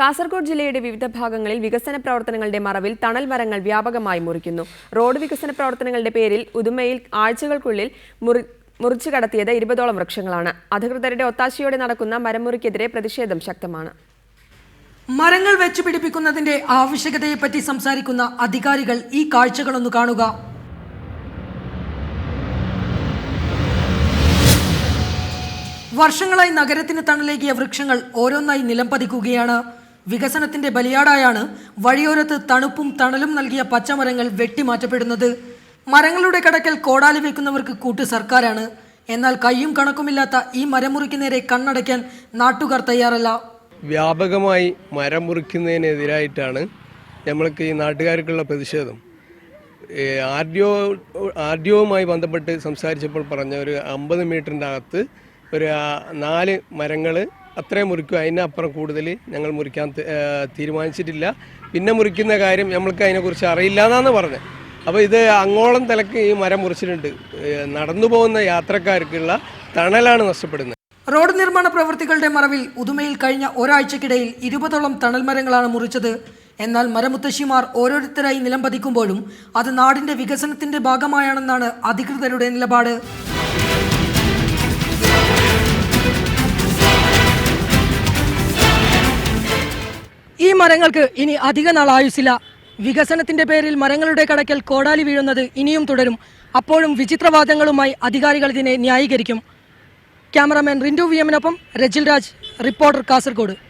കാസർഗോഡ് ജില്ലയുടെ വിവിധ ഭാഗങ്ങളിൽ വികസന പ്രവർത്തനങ്ങളുടെ മറവിൽ തണൽ മരങ്ങൾ വ്യാപകമായി മുറിക്കുന്നു. റോഡ് വികസന പ്രവർത്തനങ്ങളുടെ പേരിൽ ഉദുമയിൽ ആഴ്ചകൾക്കുള്ളിൽ മുറി മുറിച്ചു കടത്തിയത് ഇരുപതോളം വൃക്ഷങ്ങളാണ്. അധികൃതരുടെ ഒത്താശയോടെ നടക്കുന്ന മരമുറിക്കെതിരെ പ്രതിഷേധം ശക്തമാണ്. മരങ്ങൾ വെച്ചുപിടിപ്പിക്കുന്നതിന്റെ ആവശ്യകതയെപ്പറ്റി സംസാരിക്കുന്ന അധികാരികൾ ഈ കാഴ്ചകളൊന്ന് കാണുക. വർഷങ്ങളായി നഗരത്തിന് തണലേകിയ വൃക്ഷങ്ങൾ ഓരോന്നായി നിലം പതിക്കുകയാണ്. വികസനത്തിന്റെ ബലിയാടായാണ് വഴിയോരത്ത് തണുപ്പും തണലും നൽകിയ പച്ചമരങ്ങൾ വെട്ടിമാറ്റപ്പെടുന്നത്. മരങ്ങളുടെ കടക്കൽ കോടാലി വെക്കുന്നവർക്ക് കൂട്ടു സർക്കാരാണ് എന്നാൽ കയ്യും കണക്കുമില്ലാത്ത ഈ മരമുറിക്ക് നേരെ കണ്ണടയ്ക്കാൻ നാട്ടുകാർ തയ്യാറല്ല. വ്യാപകമായി മരം മുറിക്കുന്നതിനെതിരായിട്ടാണ് നമ്മൾക്ക് ഈ നാട്ടുകാർക്കുള്ള പ്രതിഷേധം. R D O R D ഒവുമായി ബന്ധപ്പെട്ട് സംസാരിച്ചപ്പോൾ പറഞ്ഞ ഒരു അമ്പത് മീറ്ററിന്റെ അകത്ത് ഒരു നാല് മരങ്ങൾ അത്രയും മുറിക്കും. അതിനപ്പുറം കൂടുതൽ ഞങ്ങൾ മുറിക്കാൻ തീരുമാനിച്ചിട്ടില്ല. പിന്നെ മുറിക്കുന്ന കാര്യം നമ്മൾക്ക് അതിനെക്കുറിച്ച് അറിയില്ല എന്നാണ് പറഞ്ഞത്. അപ്പോൾ ഇത് അങ്ങോളം തലക്ക് ഈ മരം മുറിച്ചിട്ടുണ്ട്. നടന്നു പോകുന്ന യാത്രക്കാർക്കുള്ള തണലാണ് നഷ്ടപ്പെടുന്നത്. റോഡ് നിർമ്മാണ പ്രവൃത്തികളുടെ മറവിൽ ഉദുമയിൽ കഴിഞ്ഞ ഒരാഴ്ചക്കിടയിൽ ഇരുപതോളം തണൽ മരങ്ങളാണ് മുറിച്ചത്. എന്നാൽ മരമുത്തശ്ശിമാർ ഓരോരുത്തരായി നിലം പതിക്കുമ്പോഴും അത് നാടിന്റെ വികസനത്തിന്റെ ഭാഗമായാണെന്നാണ് അധികൃതരുടെ നിലപാട്. ഈ മരങ്ങൾക്ക് ഇനി അധിക നാൾ ആയുസില്ല വികസനത്തിന്റെ പേരിൽ മരങ്ങളുടെ കടക്കൽ കോടാലി വീഴുന്നത് ഇനിയും തുടരും. അപ്പോഴും വിചിത്രവാദങ്ങളുമായി അധികാരികൾ ഇതിനെ ന്യായീകരിക്കും. ക്യാമറാമാൻ റിൻഡു വി എമ്മിനൊപ്പം രജിൽ രാജ് റിപ്പോർട്ടർ കാസർഗോഡ്.